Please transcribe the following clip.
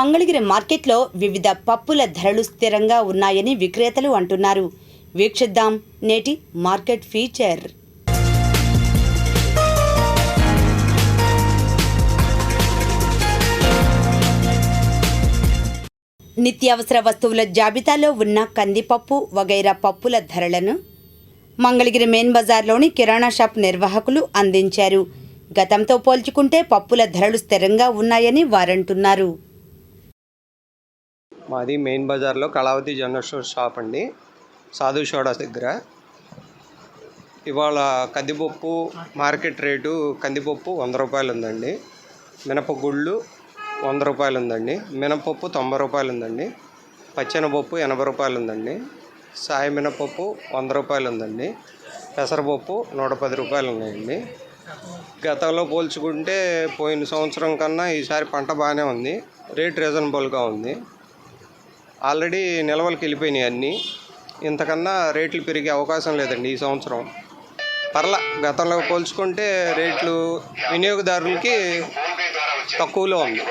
మంగళగిరి మార్కెట్లో వివిధ పప్పుల ధరలు స్థిరంగా ఉన్నాయని విక్రేతలు అంటున్నారు. వీక్షిద్దాం నేటి మార్కెట్ ఫీచర్. నిత్యావసర వస్తువుల జాబితాలో ఉన్న కందిపప్పు వగైరా పప్పుల ధరలను మంగళగిరి మెయిన్ బజార్లోని కిరాణా షాప్ నిర్వాహకులు అందించారు. గతంతో పోల్చుకుంటే పప్పుల ధరలు స్థిరంగా ఉన్నాయని వారంటున్నారు. మాది మెయిన్ బజార్లో కళావతి జనరల్ స్టోర్ షాప్ అండి. సాధు సోడా దగ్గర. ఇవాళ కందిపప్పు మార్కెట్ రేటు కందిపప్పు వంద రూపాయలు ఉందండి. మినపగుళ్ళు వంద రూపాయలు ఉందండి. మినపప్పు తొంభై రూపాయలు ఉందండి. పచ్చెనపప్పు ఎనభై రూపాయలు ఉందండి. సాయి మినపప్పు వంద రూపాయలు ఉందండి. పెసరపప్పు నూట పది రూపాయలు ఉన్నాయండి. గతంలో పోల్చుకుంటే పోయిన సంవత్సరం కన్నా ఈసారి పంట బాగానే ఉంది. రేట్ రీజనబుల్గా ఉంది. ఆల్రెడీ నిల్వలకు వెళ్ళిపోయినాయి అన్నీ. ఇంతకన్నా రేట్లు పెరిగే అవకాశం లేదండి ఈ సంవత్సరం. పర్ల గతంలో పోల్చుకుంటే రేట్లు వినియోగదారులకి తక్కువలో ఉంది.